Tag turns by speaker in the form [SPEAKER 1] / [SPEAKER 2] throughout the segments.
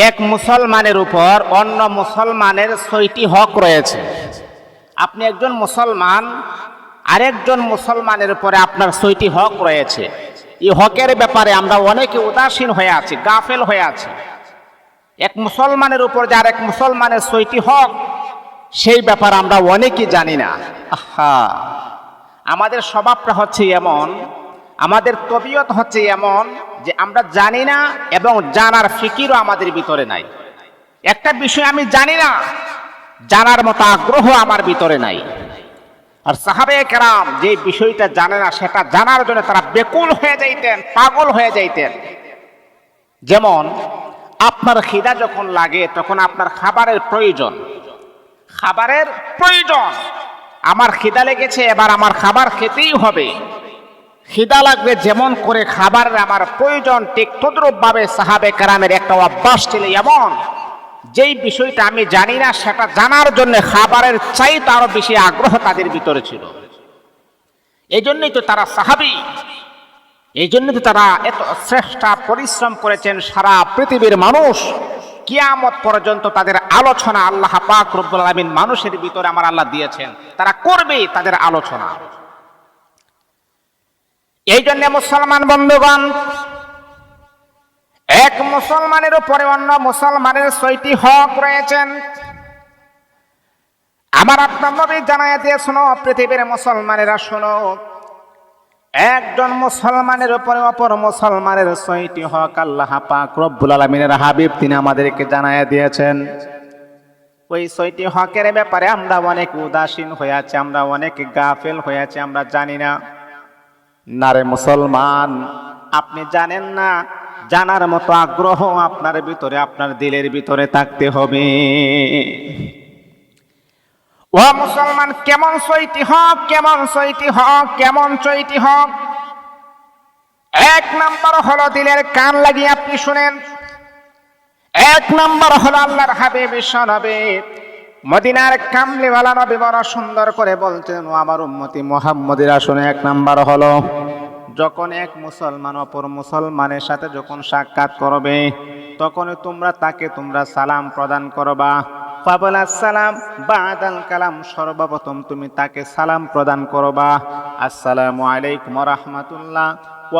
[SPEAKER 1] এক মুসলমানের উপর অন্য মুসলমানের ছয়টি হক রয়েছে। আপনি একজন মুসলমান, আরেকজন মুসলমানের উপরে আপনার ছয়টি হক রয়েছে। এই হকের ব্যাপারে আমরা অনেকে উদাসীন হয়ে আছি, গাফেল হয়ে আছি। এক মুসলমানের উপর যে আরেক মুসলমানের ছয়টি হক, সেই ব্যাপার আমরা অনেকেই জানি না। আহা! আমাদের স্বভাবটা হচ্ছে এমন, আমাদের তবিয়ত হচ্ছে এমন যে আমরা জানি না এবং জানার ফিকিরও আমাদের ভিতরে নাই। একটা বিষয় আমি জানি না, জানার মতো আগ্রহ আমার ভিতরে নাই। আর সাহাবে কেরাম যে বিষয়টা জানে না, সেটা জানার জন্য তারা বেকুল হয়ে যাইতেন, পাগল হয়ে যাইতেন। যেমন, আপনার খিদা যখন লাগে, তখন আপনার খাবারের প্রয়োজন। খাবারের প্রয়োজন। আমার খিদা লেগেছে, এবার আমার খাবার খেতেই হবে। খিদা লাগবে, যেমন করে খাবারের আমার প্রয়োজন, ঠিক তদ্রুপভাবে সাহাবে কারামের একটা অভ্যাস ছিল এমন। যেই বিষয়টা আমি জানি না, সেটা জানার জন্য খাবারের চাইতে আরও বেশি আগ্রহ তাদের ভিতরে ছিল। এই জন্যই তো তারা সাহাবি। এই জন্য তো তারা এত শ্রেষ্ঠা পরিশ্রম করেছেন সারা পৃথিবীর মানুষ। কিয়ামত পর্যন্ত তাদের আলোচনা আল্লাহ পাক রব্বুল আলামিন মানুষের ভিতরে আমার আল্লাহ দিয়েছেন। তারা করবে তাদের আলোচনা। এই জন্য মুসলমান বন্ধুগণ, এক মুসলমানের উপরে অন্য মুসলমানের ছয়টি হক রয়েছেন। আমার আপনার নবী জানাই দিয়ে শোনো, পৃথিবীর মুসলমানেরা শোনো, একজন মুসলমানের উপরে অপর মুসলমানের ছয়টি হক আল্লাহ পাক রব্বুল আলমিনের হাবিব তিনি আমাদেরকে জানাই দিয়েছেন। ওই ছয়টি হকের ব্যাপারে আমরা অনেক উদাসীন হয়ে আছি, আমরা অনেক গাফেল হয়ে আছি, আমরা জানি না। নারে মুসলমান, আপনি জানেন না? জানার মতো আগ্রহ আপনার ভিতরে, আপনার দিলের ভিতরে থাকতে হবে। ও মুসলমান, কেমন ছয়টি হক, কেমন ছয়টি হক, কেমন ছয়টি হক? এক নাম্বার হলো দিলের কান লাগিয়ে আপনি শুনেন। এক নাম্বার হলো আল্লাহর হাবে বিশ্ব নবে মদিনার কামলিওয়ালা নবী বড় সুন্দর করে বলছেন ও আমার উম্মতি, মোহাম্মদিরা শুনে এক নাম্বার হলো, যখন এক মুসলমান অপর মুসলমানের সাথে যখন সাক্ষাৎ করবে তখন তোমরা তাকে তোমরা সালাম প্রদান করবা। পাবল সালাম, বাদাল কালাম, সর্বপ্রথম তুমি তাকে সালাম প্রদান করবা। আসসালামু আলাইকুম রহমতুল্লাহ।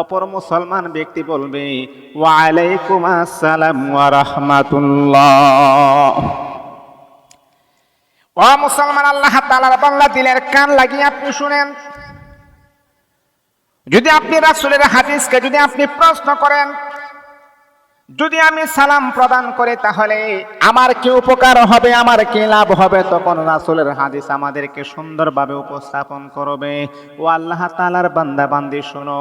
[SPEAKER 1] অপর মুসলমান ব্যক্তি বলবে ওয়ালাইকুম আসসালাম ওয়া রাহমাতুল্লাহ। ও মুসলমান, আল্লাহ তালার বাংলা দিলের কান লাগিয়ে আপনি শুনেন। যদি আপনি রাসুলের হাদিসকে যদি আপনি প্রশ্ন করেন যদি আমি সালাম প্রদান করি তাহলে আমার কি উপকার হবে, আমার কি লাভ হবে? তখন রাসুলের হাদিস আমাদেরকে সুন্দরভাবে উপস্থাপন করবে। ও আল্লাহ তালার বান্দা বান্দি, শোনো,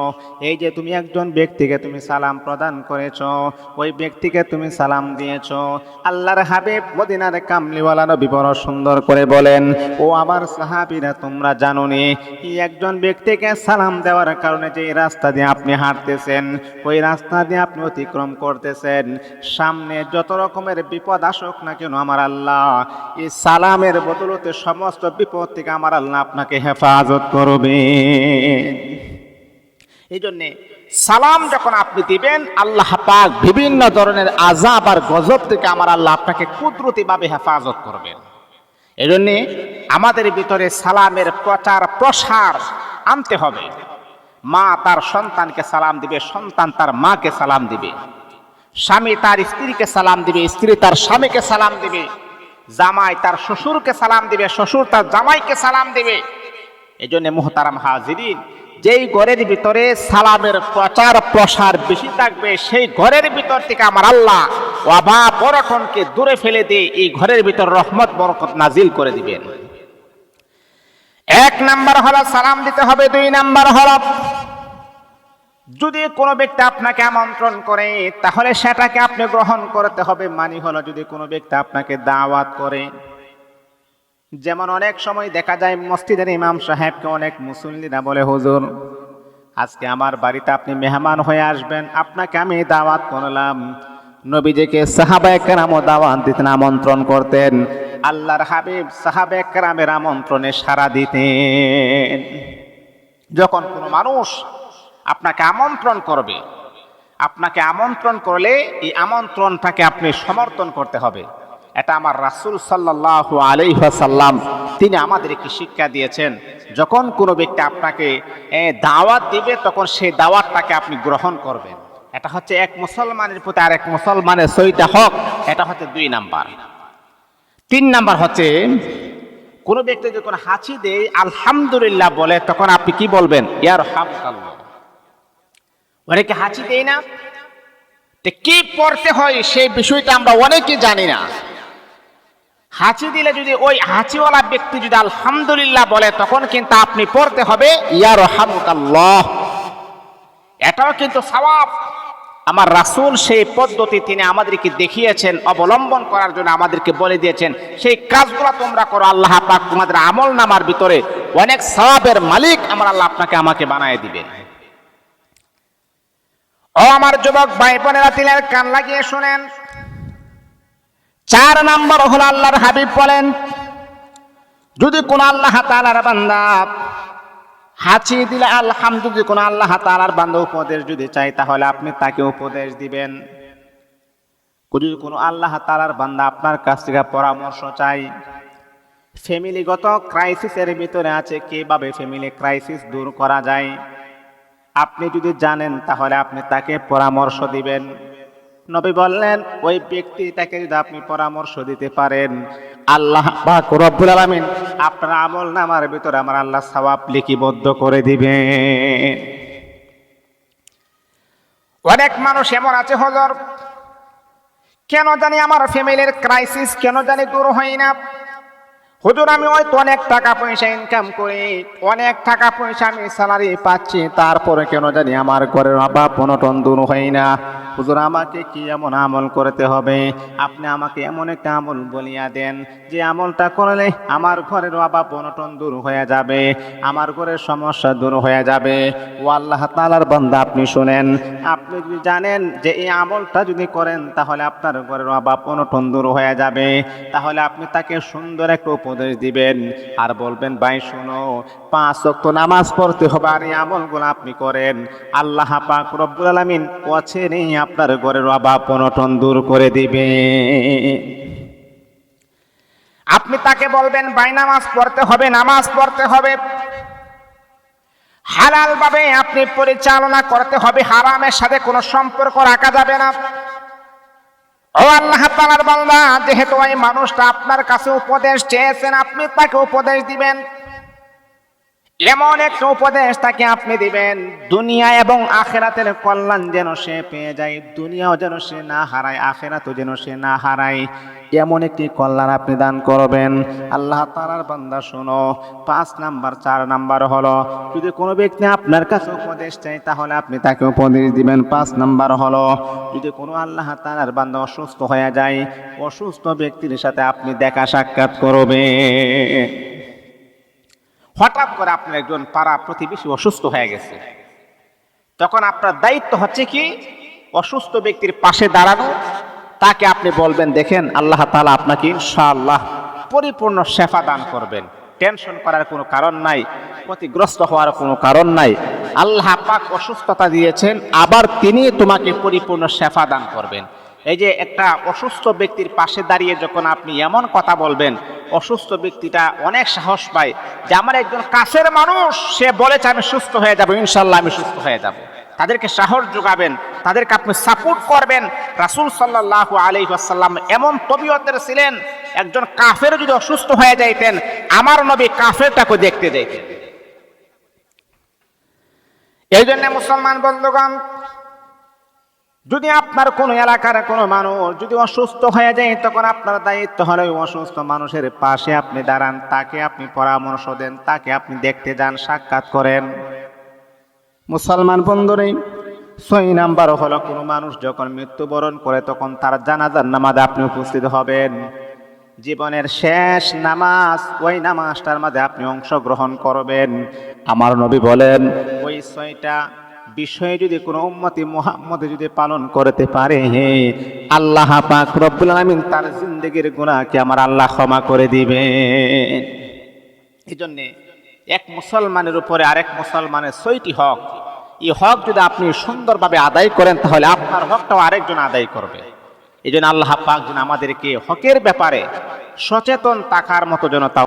[SPEAKER 1] এই যে তুমি একজন ব্যক্তিকে তুমি সালাম প্রদান করেছ, ওই ব্যক্তিকে তুমি সালাম দিয়েছ। আল্লাহর হাবিব মদিনার কামলিওয়ালা নবী বড় সুন্দর করে বলেন, ও আমার সাহাবিরা, তোমরা জানো নি একজন ব্যক্তিকে সালাম দেওয়ার কারণে যে রাস্তা দিয়ে আপনি হাঁটতেছেন, ওই রাস্তা দিয়ে আপনি অতিক্রম করতেছেন। সামনে যত রকমের বিপদ আসুক না কেন আমার আল্লাহ, এই সালামের বদলতে সমস্ত বিপদ থেকে আমার আল্লাহ আপনাকে হেফাজত করবে এই জন্যে সালাম যখন আপনি দিবেন, আল্লাহ পাক বিভিন্ন ধরনের আজাব আর গজব থেকে আমার আল্লাহ আপনাকে কুদরতিভাবে হেফাজত করবেন। এই জন্যে আমাদের ভিতরে সালামের প্রচার, প্রসার আনতে হবে। মা তার সন্তানকে সালাম দিবে, সন্তান তার মাকে সালাম দিবে। স্বামী তার স্ত্রীকে সালাম দিবে, স্ত্রী তার স্বামীকে সালাম দিবে, জামাই তার শ্বশুরকে সালাম দিবে, শ্বশুর তার জামাইকে সালাম দিবে। এই জন্য মোহতারাম হাজিরিন, যেই ঘরের ভিতরে সালামের প্রচার প্রসার বেশি থাকবে, সেই ঘরের ভিতর থেকে আমার আল্লাহ অভাব বরকনকে দূরে ফেলে দিয়ে এই ঘরের ভিতর রহমত, বরকত নাজিল করে দিবেন। এক নাম্বার হলো সালাম দিতে হবে, দুই নাম্বার হলো যদি কোনো ব্যক্তি আপনাকে আমন্ত্রণ করে, তাহলে সেটাকে আপনি গ্রহণ করতে হবে। মানি হলো যদি কোনো ব্যক্তি আপনাকে দাওয়াত করে। যেমন অনেক সময় দেখা যায় মসজিদের ইমাম সাহেবকে অনেক মুসল্লিরা বলে, হুজুর, আজকে আমার বাড়িতে আপনি মেহমান হয়ে আসবেন। আপনাকে আমি দাওয়াত করলাম। নবীজিকে সাহাবায়ে কেরামও দাওয়াত দিতেন, আমন্ত্রণ করতেন। আল্লাহর হাবিব সাহাবে কেরামের আমন্ত্রণে সাড়া দিতেন। যখন কোনো মানুষ আপনাকে আমন্ত্রণ করবে। আপনাকে আমন্ত্রণ করলে এই আমন্ত্রণটাকে আপনি সমর্থন করতে হবে। এটা আমার রাসূল সাল্লাল্লাহু আলাইহি ওয়াসাল্লাম, তিনি আমাদেরকে শিক্ষা দিয়েছেন। যখন কোনো ব্যক্তি আপনাকে দাওয়াত দিবে, তখন সেই দাওয়াতটাকে আপনি গ্রহণ করবেন। এটা হচ্ছে এক মুসলমানের প্রতি আর এক মুসলমানের সইটা হক, এটা হচ্ছে দুই নাম্বার। তিন নাম্বার হচ্ছে, কোনো ব্যক্তি যখন হাঁচি দেয়, আলহামদুলিল্লাহ বলে, তখন আপনি কি বলবেন? ইয়ার হামকাল্লাহ অনেকে হাঁচি দেয় না। কি পড়তে হয় সেই বিষয়টা আমরা অনেকে জানি না। হাঁচি দিলে যদি ওই হাঁচিওয়ালা ব্যক্তি যদি আলহামদুলিল্লাহ বলে, তখন কিন্তু আপনি পড়তে হবে ইয়ার হামকাল্লাহ এটাও কিন্তু সওয়াব। আমার রাসূল সেই পদ্ধতি তিনি আমাদেরকে দেখিয়েছেন, অবলম্বন করার জন্য আমাদেরকে বলে দিয়েছেন, সেই কাজগুলো তোমরা করো, আল্লাহ পাক তোমাদের আমল নামার ভিতরে অনেক সওয়াবের মালিক আমার আল্লাহ আপনাকে আমাকে বানায় দিবেন। ও আমার যুবক ভাই বোনেরা তিলের কান লাগিয়ে শুনেন। চার নাম্বার হল আল্লাহর হাবিব বলেন, যদি কোন আল্লাহ তালার বান্দা হাঁচি দিলে আল্লাহাম যদি কোনো আল্লাহ তালার বান্দা উপদেশ যদি চাই তাহলে আপনি তাকে উপদেশ দিবেন। যদি কোনো আল্লাহ তালার বান্দা আপনার কাছ থেকে পরামর্শ চাই ফ্যামিলিগত ক্রাইসিসের ভিতরে আছে, কীভাবে ফ্যামিলি ক্রাইসিস দূর করা যায়? আপনি যদি জানেন, তাহলে আপনি তাকে পরামর্শ দিবেন। নবী বললেন, ওই ব্যক্তিটাকে যদি আপনি পরামর্শ দিতে পারেন, আল্লাহ পাক রব্বুল আলামিন আপনার আমল নামার ভিতরে আমার আল্লাহ সওয়াব লিপিবদ্ধ করে দিবে অনেক মানুষ এমন আছে, হজর। কেন জানি আমার ফ্যামিলির ক্রাইসিস কেন জানি দূর হয় না। হুজুর, আমি ওই তো অনেক টাকা পয়সা ইনকাম করি, অনেক টাকা পয়সা আমি স্যালারি পাচ্ছি, তারপরে কেন জানি আমার ঘরের অভাব, অনটন দূর হয় না। হুজুর, আমাকে কি এমন আমল করতে হবে? আপনি আমাকে এমন একটা আমল বলিয়া দেন, যে আমলটা করলে আমার ঘরের অভাব অনটন দূর হয়ে যাবে, আমার ঘরের সমস্যা দূর হয়ে যাবে। ও আল্লাহ তালার বান্দা, আপনি শুনেন। আপনি যদি জানেন যে এই আমলটা যদি করেন, তাহলে আপনার ঘরের অভাব অনটন দূর হয়ে যাবে। তাহলে আপনি তাকে সুন্দর একটা উপদেশ দিবেন। আর বলবেন, ভাই, শুনো, পাঁচ ওয়াক্ত নামাজ পড়তে হবে আর এই আমলগুলো আপনি করেন। আল্লাহ পাক রব্বুল আলামিন অচেনেই আপনার ঘরের অভাব অনটন দূর করে দিবে। আপনি তাকে বলবেন, ভাই, নামাজ পড়তে হবে, নামাজ পড়তে হবে। হালাল ভাবে আপনি পরিচালনা করতে হবে, হারামের সাথে কোনো সম্পর্ক রাখা যাবে না। ও আল্লাহ তাআলার বান্দা, যেহেতু ওই মানুষটা আপনার কাছে উপদেশ চেয়েছেন, আপনি তাকে উপদেশ দিবেন। এমন একটা উপদেশ তাকে আপনি দিবেন, দুনিয়া এবং আখেরাতের কল্যাণ যেন সে পেয়ে যায়, দুনিয়াও যেন সে না হারায়, আখেরাতও যেন সে না হারায়, এমন একটি কল্যাণ আপনি দান করবেন। আল্লাহ তালার বান্দা, শোনো, পাঁচ নাম্বার, চার নাম্বার হলো, যদি কোনো ব্যক্তি আপনার কাছে উপদেশ চাই তাহলে আপনি তাকে উপদেশ দিবেন। পাঁচ নাম্বার হলো, যদি কোনো আল্লাহ তালার বান্দা অসুস্থ হয়ে যায়, অসুস্থ ব্যক্তির সাথে আপনি দেখা সাক্ষাৎ করবেন। হঠাৎ করে আপনার একজন পাড়া প্রতিবেশী অসুস্থ হয়ে গেছে। তখন আপনার দায়িত্ব হচ্ছে কি? অসুস্থ ব্যক্তির পাশে দাঁড়ানো। তাকে আপনি বলবেন, দেখেন, আল্লাহ তালা আপনাকে ইনশাআল্লাহ পরিপূর্ণ শেফা দান করবেন। টেনশন করার কোনো কারণ নাই, ক্ষতিগ্রস্ত হওয়ার কোনো কারণ নাই। আল্লাহ পাক অসুস্থতা দিয়েছেন, আবার তিনি তোমাকে পরিপূর্ণ শেফা দান করবেন। এই যে একটা অসুস্থ ব্যক্তির পাশে দাঁড়িয়ে যখন আপনি এমন কথা বলবেন, অসুস্থ ব্যক্তিটা অনেক সাহস পায় যে আমার একজন কাছের মানুষ, সে বলেছে আমি সুস্থ হয়ে যাব ইনশাল্লাহ আমি সুস্থ হয়ে যাব। তাদেরকে সাহস যোগাবেন, তাদেরকে আপনি সাপোর্ট করবেন। রাসূল সাল্লাল্লাহু আলাইহি ওয়াসাল্লাম এমন তবিয়তের ছিলেন, একজন কাফের যদি অসুস্থ হয়ে যাইতেন, আমার নবী কাফেরটাকে দেখতে যাইতেন। এই জন্য মুসলমান বন্ধুগণ যদি আপনার কোনো এলাকার কোনো মানুষ যদি অসুস্থ হয়ে যায়, তখন আপনার দায়িত্ব হলে ওই অসুস্থ মানুষের পাশে আপনি দাঁড়ান, তাকে আপনি পরামর্শ দেন, তাকে আপনি দেখতে যান, সাক্ষাৎ করেন। মুসলমান বন্ধুরে ছয় নাম্বার হলো কোনো মানুষ যখন মৃত্যুবরণ করে, তখন তার জানাজার নামাজে আপনি উপস্থিত হবেন। জীবনের শেষ নামাজ, ওই নামাজটার মাঝে আপনি অংশগ্রহণ করবেন। আমার নবী বলেন, ওই ছয়টা বিষয়ে যদি কোনো উম্মতি মুহাম্মদ যদি পালন করতে পারে হে আল্লাহ পাক রব্বুল আলামিন তার জিন্দগির গুনাহকে আমার আল্লাহ ক্ষমা করে দিবেন। এই জন্যে এক মুসলমানের উপরে আরেক মুসলমানের ছয়টি হক। এই হক যদি আপনি সুন্দরভাবে আদায় করেন, তাহলে আপনার হকটাও আরেকজন আদায় করবে। এই জন্য আল্লাহ পাক যেন আমাদেরকে হকের ব্যাপারে সচেতন থাকার মতো যেন তা